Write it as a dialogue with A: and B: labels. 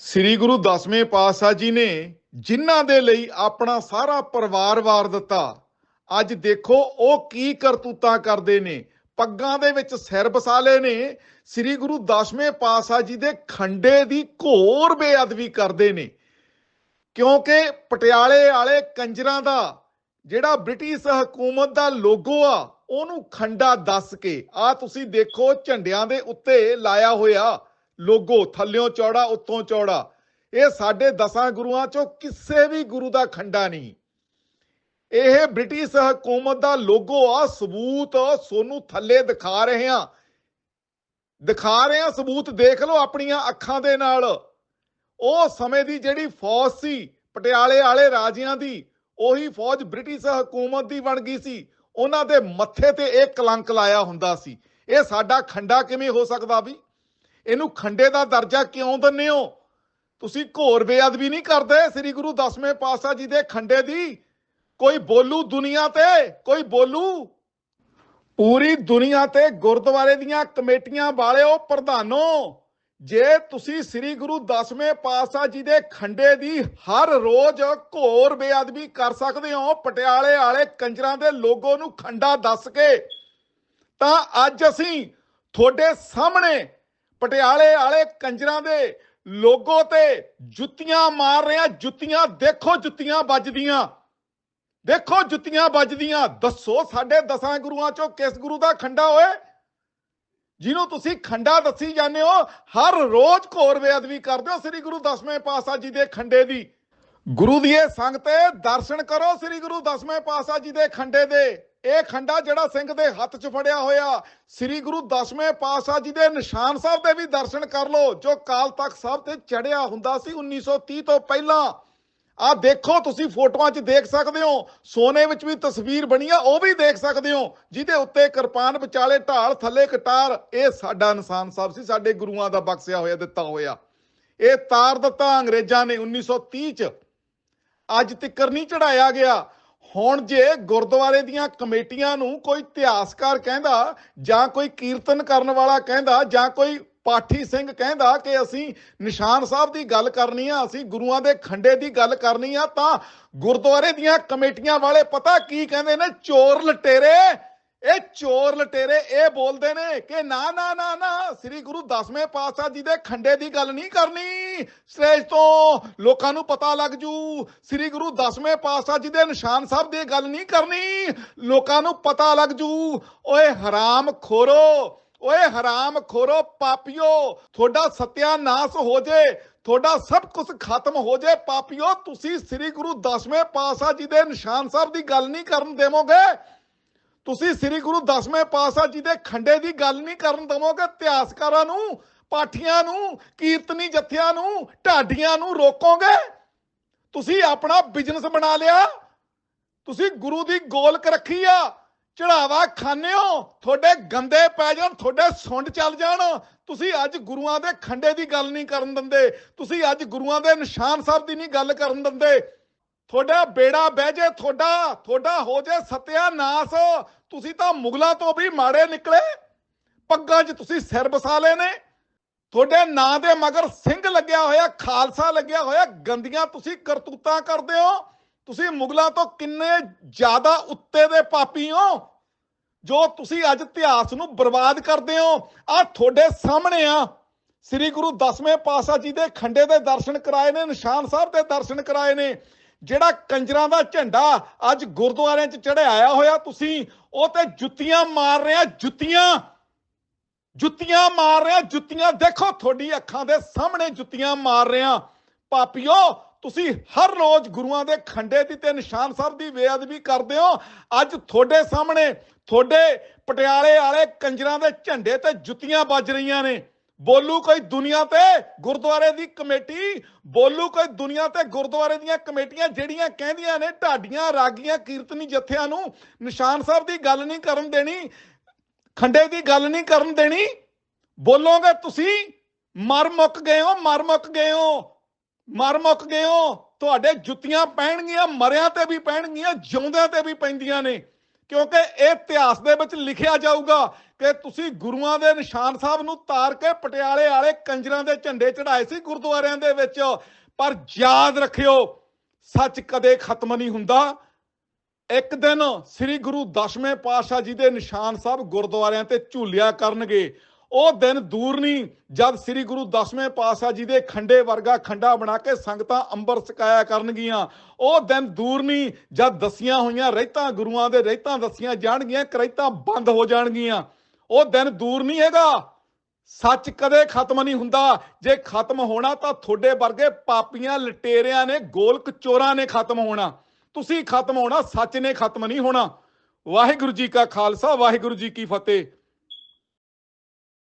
A: ਸ੍ਰੀ ਗੁਰੂ ਦਸਵੇਂ ਪਾਤਸ਼ਾਹ ਜੀ ਨੇ ਜਿਨ੍ਹਾਂ ਦੇ ਲਈ ਆਪਣਾ ਸਾਰਾ ਪਰਿਵਾਰ ਵਾਰ ਦਿੱਤਾ, ਅੱਜ ਦੇਖੋ ਉਹ ਕੀ ਕਰਤੂਤਾਂ ਕਰਦੇ ਨੇ। ਪੱਗਾਂ ਦੇ ਵਿੱਚ ਸਿਰ ਬਸਾਲੇ ਨੇ। ਸ੍ਰੀ ਗੁਰੂ ਦਸਵੇਂ ਪਾਤਸ਼ਾਹ ਜੀ ਦੇ ਖੰਡੇ ਦੀ ਘੋਰ ਬੇਅਦਬੀ ਕਰਦੇ ਨੇ। ਕਿਉਂਕਿ ਪਟਿਆਲੇ ਵਾਲੇ ਕੰਜਰਾਂ ਦਾ, ਜਿਹੜਾ ਬ੍ਰਿਟਿਸ਼ ਹਕੂਮਤ ਦਾ ਲੋਗੋ ਆ, ਉਹਨੂੰ ਖੰਡਾ ਦੱਸ ਕੇ ਆ ਤੁਸੀਂ ਦੇਖੋ ਝੰਡਿਆਂ ਦੇ ਉੱਤੇ ਲਾਇਆ ਹੋਇਆ। ਲੋਗੋ, ਥੱਲਿਓਂ ਚੌੜਾ, ਉੱਤੋਂ ਚੌੜਾ। ਇਹ ਸਾਡੇ ਦਸਾਂ ਗੁਰੂਆਂ ਚੋਂ ਕਿਸੇ ਵੀ ਗੁਰੂ ਦਾ ਖੰਡਾ ਨਹੀਂ। ਇਹ ਬ੍ਰਿਟਿਸ਼ ਹਕੂਮਤ ਦਾ ਲੋਗੋ ਆ, ਸਬੂਤ ਸੋਨੂੰ ਥੱਲੇ ਦਿਖਾ ਰਹੇ ਆ ਦਿਖਾ ਰਹੇ ਆ ਸਬੂਤ ਦੇਖ ਲਓ ਆਪਣੀਆਂ ਅੱਖਾਂ ਦੇ ਨਾਲ। ਉਹ ਸਮੇਂ ਦੀ ਜਿਹੜੀ ਫੌਜ ਸੀ, ਪਟਿਆਲੇ ਵਾਲੇ ਰਾਜਿਆਂ ਦੀ, ਉਹੀ ਫੌਜ ਬ੍ਰਿਟਿਸ਼ ਹਕੂਮਤ ਦੀ ਬਣ ਗਈ ਸੀ। ਉਹਨਾਂ ਦੇ ਮੱਥੇ ਤੇ ਇਹ ਕਲੰਕ ਲਾਇਆ ਹੁੰਦਾ ਸੀ। ਇਹ ਸਾਡਾ ਖੰਡਾ ਕਿਵੇਂ ਹੋ ਸਕਦਾ ਵੀ? ਇਹਨੂੰ ਖੰਡੇ ਦਾ ਦਰਜਾ ਕਿਉਂ ਦਿੰਦੇ ਹੋ? ਤੁਸੀਂ ਘੋਰ ਬੇਅਦਬੀ ਨਹੀਂ ਕਰਦੇ, ਸ੍ਰੀ ਗੁਰੂ ਦਸਵੇਂ ਪਾਤਸ਼ਾਹ ਜੀ ਦੇ ਖੰਡੇ ਦੀ? ਕੋਈ ਬੋਲੂ ਦੁਨੀਆ ਤੇ, ਕੋਈ ਬੋਲੂ? ਪੂਰੀ ਦੁਨੀਆ ਤੇ ਗੁਰਦੁਆਰੇ ਦੀਆਂ ਕਮੇਟੀਆਂ ਵਾਲਿਓ, ਪ੍ਰਧਾਨੋ, ਜੇ ਤੁਸੀਂ ਸ੍ਰੀ ਗੁਰੂ ਦਸਵੇਂ ਪਾਤਸ਼ਾਹ ਜੀ ਦੇ ਖੰਡੇ ਦੀ ਹਰ ਰੋਜ਼ ਘੋਰ ਬੇਅਦਬੀ ਕਰ ਸਕਦੇ ਹੋ, ਪਟਿਆਲੇ ਵਾਲੇ ਕੰਜਰਾਂ ਦੇ ਲੋਗੋ ਨੂੰ ਖੰਡਾ ਦੱਸ ਕੇ, ਤਾਂ ਅੱਜ ਅਸੀਂ ਤੁਹਾਡੇ ਸਾਹਮਣੇ ਪਟਿਆਲੇ ਵਾਲੇ ਕੰਜਰਾਂ ਦੇ ਲੋਗੋ ਤੇ ਜੁੱਤੀਆਂ ਮਾਰ ਰਿਹਾ ਜੁੱਤੀਆਂ ਦੇਖੋ, ਜੁੱਤੀਆਂ ਵੱਜਦੀਆਂ। ਦੇਖੋ, ਜੁੱਤੀਆਂ ਵੱਜਦੀਆਂ। ਦੱਸੋ, ਸਾਡੇ ਦਸਾਂ ਗੁਰੂਆਂ ਚੋਂ ਕਿਸ ਗੁਰੂ ਦਾ ਖੰਡਾ ਹੋਏ ਜਿਹਨੂੰ ਤੁਸੀਂ ਖੰਡਾ ਦੱਸੀ ਜਾਂਦੇ ਹੋ, ਹਰ ਰੋਜ਼ ਘੋਰ ਬੇਅਦਬੀ ਕਰਦੇ ਹੋ, ਸ੍ਰੀ ਗੁਰੂ ਦਸਵੇਂ ਪਾਤਸ਼ਾਹ ਜੀ ਦੇ ਖੰਡੇ ਦੀ। ਗੁਰੂ ਦੀ ਇਹ ਸੰਗ ਤੇ ਦਰਸ਼ਨ ਕਰੋ ਸ੍ਰੀ ਗੁਰੂ ਦਸਵੇਂ ਪਾਤਸ਼ਾਹ ਜੀ ਦੇ ਖੰਡੇ ਦੇ। ਇਹ ਖੰਡਾ ਜਿਹੜਾ ਸਿੰਘ ਦੇ ਹੱਥ 'ਚ ਫੜਿਆ ਹੋਇਆ, ਸ੍ਰੀ ਗੁਰੂ ਦਸਵੇਂ ਪਾਤਸ਼ਾਹ ਜੀ ਦੇ ਨਿਸ਼ਾਨ ਸਾਹਿਬ ਦੇ ਵੀ ਦਰਸ਼ਨ ਕਰ ਲਓ, ਜੋ ਕਾਲ ਤਖਤ ਸਾਹਿਬ ਤੇ ਚੜਿਆ ਹੁੰਦਾ ਸੀ 1930 ਤੋਂ ਪਹਿਲਾਂ। ਆ ਦੇਖੋ, ਤੁਸੀਂ ਫੋਟੋਆਂ 'ਚ ਦੇਖ ਸਕਦੇ ਹੋ, ਸੋਨੇ ਵਿੱਚ ਵੀ ਤਸਵੀਰ ਬਣੀ ਆ, ਉਹ ਵੀ ਦੇਖ ਸਕਦੇ ਹੋ, ਜਿਹਦੇ ਉੱਤੇ ਕਿਰਪਾਨ ਵਿਚਾਲੇ ਢਾਲ, ਥੱਲੇ ਕਟਾਰ, ਇਹ ਸਾਡਾ ਨਿਸ਼ਾਨ ਸਾਹਿਬ ਸੀ, ਸਾਡੇ ਗੁਰੂਆਂ ਦਾ ਬਖਸ਼ਿਆ ਹੋਇਆ, ਦਿੱਤਾ ਹੋਇਆ। ਇਹ ਤਾਰ ਦਿੱਤਾ ਅੰਗਰੇਜ਼ਾਂ ਨੇ 1930 ਚ। ਅੱਜ ਤੱਕਰ ਨਹੀਂ ਚੜਾਇਆ ਗਿਆ। ਹੁਣ ਜੇ ਗੁਰਦੁਆਰੇ ਦੀਆਂ ਕਮੇਟੀਆਂ ਨੂੰ ਕੋਈ ਇਤਿਹਾਸਕਾਰ ਕਹਿੰਦਾ, ਜਾਂ ਕੋਈ ਕੀਰਤਨ ਕਰਨ ਵਾਲਾ ਕਹਿੰਦਾ, ਜਾਂ ਕੋਈ ਪਾਠੀ ਸਿੰਘ ਕਹਿੰਦਾ ਕਿ ਅਸੀਂ ਨਿਸ਼ਾਨ ਸਾਹਿਬ ਦੀ ਗੱਲ ਕਰਨੀ ਆ, ਅਸੀਂ ਗੁਰੂਆਂ ਦੇ ਖੰਡੇ ਦੀ ਗੱਲ ਕਰਨੀ ਆ, ਤਾਂ ਗੁਰਦੁਆਰੇ ਦੀਆਂ ਕਮੇਟੀਆਂ ਵਾਲੇ ਪਤਾ ਕੀ ਕਹਿੰਦੇ ਨੇ? ਚੋਰ ਲਟੇਰੇ। ਇਹ ਚੋਰ ਲਟੇਰੇ ਇਹ ਬੋਲਦੇ ਨੇ ਕਿ ਨਾ ਨਾ ਨਾ ਨਾ, ਸ੍ਰੀ ਗੁਰੂ ਦਸਵੇਂ ਪਾਤਸ਼ਾਹ ਜੀ ਦੇ ਖੰਡੇ ਦੀ ਗੱਲ ਨਹੀਂ ਕਰਨੀ। ਸਟੇਜ ਤੋਂ ਲੋਕਾਂ ਨੂੰ ਪਤਾ ਲੱਗ ਜੂ, ਸ੍ਰੀ ਗੁਰੂ ਦਸਵੇਂ ਪਾਤਸ਼ਾਹ ਜੀ ਦੇ ਨਿਸ਼ਾਨ ਸਾਹਿਬ ਦੀ ਗੱਲ ਨਹੀਂ ਕਰਨੀ। ਲੋਕਾਂ ਨੂੰ ਪਤਾ ਲੱਗ ਜੂ, ਓਏ ਹਰਾਮ ਖੋਰੋ, ਓਏ ਹਰਾਮ ਖੋਰੋ ਪਾਪੀਓ, ਤੁਹਾਡਾ ਸਤਿਆਨਾਸ਼ ਹੋ ਜੇ, ਤੁਹਾਡਾ ਸਭ ਕੁਝ ਖਤਮ ਹੋ ਜੇ ਪਾਪੀਓ, ਤੁਸੀਂ ਸ੍ਰੀ ਗੁਰੂ ਦਸਵੇਂ ਪਾਤਸ਼ਾਹ ਜੀ ਦੇ ਨਿਸ਼ਾਨ ਸਾਹਿਬ ਦੀ ਗੱਲ ਨਹੀਂ ਕਰਨ ਦੇਵੋਗੇ। ਤੁਸੀਂ ਸ੍ਰੀ ਗੁਰੂ ਦਸਵੇਂ ਪਾਤਸ਼ਾਹ ਜੀ ਦੇ ਖੰਡੇ ਦੀ ਗੱਲ ਨਹੀਂ ਕਰਨ ਦਵੋਗੇ ਇਤਿਹਾਸਕਾਰਾਂ ਨੂੰ, ਪਾਠੀਆਂ ਨੂੰ, ਕੀਰਤਨੀ ਜਥਿਆਂ ਨੂੰ, ਢਾਡੀਆਂ ਨੂੰ ਰੋਕੋਗੇ? ਤੁਸੀਂ ਆਪਣਾ ਬਿਜ਼ਨਸ ਬਣਾ ਲਿਆ, ਤੁਸੀਂ ਗੁਰੂ ਦੀ ਗੋਲਕ ਰੱਖੀ ਆ, ਚੜਾਵਾ ਖਾਣੇ ਹੋ, ਤੁਹਾਡੇ ਗੰਦੇ ਪੈ ਜਾਣ, ਤੁਹਾਡੇ ਸੁੰਡ ਚੱਲ ਜਾਣ। ਤੁਸੀਂ ਅੱਜ ਗੁਰੂਆਂ ਦੇ ਖੰਡੇ ਦੀ ਗੱਲ ਨਹੀਂ ਕਰਨ ਦਿੰਦੇ, ਤੁਸੀਂ ਅੱਜ ਗੁਰੂਆਂ ਦੇ ਨਿਸ਼ਾਨ ਸਾਹਿਬ ਦੀ ਨਹੀਂ ਗੱਲ ਕਰਨ ਦਿੰਦੇ। ਤੁਹਾਡਾ ਬੇੜਾ ਬਹਿ ਜੇ, ਤੁਹਾਡਾ ਤੁਹਾਡਾ ਹੋ ਜੇ ਸਤਿਆਨਾਸ਼ ਤੁਸੀਂ ਤਾਂ ਮੁਗਲਾਂ ਤੋਂ ਵੀ ਮਾੜੇ ਨਿਕਲੇ। ਪੱਗਾਂ 'ਚ ਤੁਸੀਂ ਸਿਰ ਵਸਾ ਲਏ ਨੇ। ਤੁਹਾਡੇ ਨਾਂ ਦੇ ਮਗਰ ਸਿੰਘ ਲੱਗਿਆ ਹੋਇਆ, ਖਾਲਸਾ ਲੱਗਿਆ ਹੋਇਆ, ਗੰਦੀਆਂ ਤੁਸੀਂ ਕਰਤੂਤਾਂ ਕਰਦੇ ਹੋ। ਤੁਸੀਂ ਮੁਗਲਾਂ ਤੋਂ ਕਿੰਨੇ ਜ਼ਿਆਦਾ ਉੱਤੇ ਦੇ ਪਾਪੀ ਹੋ, ਜੋ ਤੁਸੀਂ ਅੱਜ ਇਤਿਹਾਸ ਨੂੰ ਬਰਬਾਦ ਕਰਦੇ ਹੋ। ਆ ਤੁਹਾਡੇ ਸਾਹਮਣੇ ਆ। ਸ੍ਰੀ ਗੁਰੂ ਦਸਵੇਂ ਪਾਤਸ਼ਾਹ ਜੀ ਦੇ ਖੰਡੇ ਦੇ ਦਰਸ਼ਨ ਕਰਾਏ ਨੇ, ਨਿਸ਼ਾਨ ਸਾਹਿਬ ਦੇ ਦਰਸ਼ਨ ਕਰਾਏ ਨੇ। ਜਿਹੜਾ ਕੰਜਰਾਂ ਦਾ ਝੰਡਾ ਅੱਜ ਗੁਰਦੁਆਰਿਆਂ 'ਚ ਚੜਾਇਆ ਹੋਇਆ, ਤੁਸੀਂ ਉਹ ਤੇ ਜੁੱਤੀਆਂ ਮਾਰ ਰਹੇ ਆ, ਜੁੱਤੀਆਂ ਜੁੱਤੀਆਂ ਮਾਰ ਰਿਹਾ ਜੁੱਤੀਆਂ ਦੇਖੋ, ਤੁਹਾਡੀ ਅੱਖਾਂ ਦੇ ਸਾਹਮਣੇ ਜੁੱਤੀਆਂ ਮਾਰ ਰਿਹਾ ਪਾਪੀਓ, ਤੁਸੀਂ ਹਰ ਰੋਜ਼ ਗੁਰੂਆਂ ਦੇ ਖੰਡੇ ਦੀ ਤੇ ਨਿਸ਼ਾਨ ਸਾਹਿਬ ਦੀ ਬੇਅਦਬੀ ਕਰਦੇ ਹੋ। ਅੱਜ ਤੁਹਾਡੇ ਸਾਹਮਣੇ ਤੁਹਾਡੇ ਪਟਿਆਲੇ ਵਾਲੇ ਕੰਜਰਾਂ ਦੇ ਝੰਡੇ ਤੇ ਜੁੱਤੀਆਂ ਵੱਜ ਰਹੀਆਂ ਨੇ। ਬੋਲੂ ਕੋਈ ਦੁਨੀਆ ਤੇ ਗੁਰਦੁਆਰੇ ਦੀ ਕਮੇਟੀ, ਬੋਲੂ ਕੋਈ ਦੁਨੀਆ ਤੇ ਗੁਰਦੁਆਰੇ ਦੀਆਂ ਕਮੇਟੀਆਂ ਜਿਹੜੀਆਂ ਕਹਿੰਦੀਆਂ ਨੇ ਢਾਡੀਆਂ, ਰਾਗੀਆਂ, ਕੀਰਤਨੀ ਜਥਿਆਂ ਨੂੰ ਨਿਸ਼ਾਨ ਸਾਹਿਬ ਦੀ ਗੱਲ ਨਹੀਂ ਕਰਨ ਦੇਣੀ, ਖੰਡੇ ਦੀ ਗੱਲ ਨਹੀਂ ਕਰਨ ਦੇਣੀ, ਬੋਲੋਗੇ ਤੁਸੀਂ, ਮਰ ਮੁੱਕ ਗਏ ਹੋ, ਮਰ ਮੁੱਕ ਗਏ ਹੋ, ਮਰ ਮੁੱਕ ਗਏ ਹੋ, ਤੁਹਾਡੇ ਜੁੱਤੀਆਂ ਪੈਣਗੀਆਂ ਮਰਿਆਂ ਤੇ ਵੀ ਪੈਣਗੀਆਂ ਜਿਉਂਦਿਆਂ ਤੇ ਵੀ ਪੈਂਦੀਆਂ ਨੇ। ਕਿਉਂਕਿ ਇਹ ਇਤਿਹਾਸ ਦੇ ਵਿੱਚ ਲਿਖਿਆ ਜਾਊਗਾ ਕਿ ਤੁਸੀਂ ਗੁਰੂਆਂ ਦੇ ਨਿਸ਼ਾਨ ਸਾਹਿਬ ਨੂੰ ਤਾਰ ਕੇ ਪਟਿਆਲੇ ਵਾਲੇ ਕੰਜਰਾਂ ਦੇ ਝੰਡੇ ਚੜਾਏ ਸੀ ਗੁਰਦੁਆਰਿਆਂ ਦੇ ਵਿੱਚ। ਪਰ ਯਾਦ ਰੱਖਿਓ, ਸੱਚ ਕਦੇ ਖਤਮ ਨਹੀਂ ਹੁੰਦਾ। ਇੱਕ ਦਿਨ ਸ੍ਰੀ ਗੁਰੂ ਦਸਵੇਂ ਪਾਤਸ਼ਾਹ ਜੀ ਦੇ ਨਿਸ਼ਾਨ ਸਾਹਿਬ ਗੁਰਦੁਆਰਿਆਂ ਤੇ ਝੂਲਿਆ ਕਰਨਗੇ। ਉਹ ਦਿਨ ਦੂਰ ਨਹੀਂ, ਜਦ ਸ੍ਰੀ ਗੁਰੂ ਦਸਵੇਂ ਪਾਤਸ਼ਾਹ ਜੀ ਦੇ ਖੰਡੇ ਵਰਗਾ ਖੰਡਾ ਬਣਾ ਕੇ ਸੰਗਤਾਂ ਅੰਬਰ ਸਕਾਇਆ ਕਰਨਗੀਆਂ। ਉਹ ਦਿਨ ਦੂਰ ਨਹੀਂ, ਜਦ ਦਸੀਆਂ ਹੋਈਆਂ ਰਹਿਤਾਂ ਗੁਰੂਆਂ ਦੇ ਰਹਿਤਾਂ ਦਸੀਆਂ ਜਾਣਗੀਆਂ, ਕਰੈਤਾਂ ਬੰਦ ਹੋ ਜਾਣਗੀਆਂ। ਉਹ ਦਿਨ ਦੂਰ ਨਹੀਂ ਹੈਗਾ। ਸੱਚ ਕਦੇ ਖਤਮ ਨਹੀਂ ਹੁੰਦਾ। ਜੇ ਖਤਮ ਹੋਣਾ ਤਾਂ ਤੁਹਾਡੇ ਵਰਗੇ ਪਾਪੀਆਂ ਲਟੇਰਿਆਂ ਨੇ, ਗੋਲਕ ਚੋਰਾਂ ਨੇ ਖਤਮ ਹੋਣਾ। ਤੁਸੀਂ ਖਤਮ ਹੋਣਾ, ਸੱਚ ਨੇ ਖਤਮ ਨਹੀਂ ਹੋਣਾ। ਵਾਹਿਗੁਰੂ ਜੀ ਕਾ ਖਾਲਸਾ, ਵਾਹਿਗੁਰੂ ਜੀ ਕੀ ਫਤਿਹ।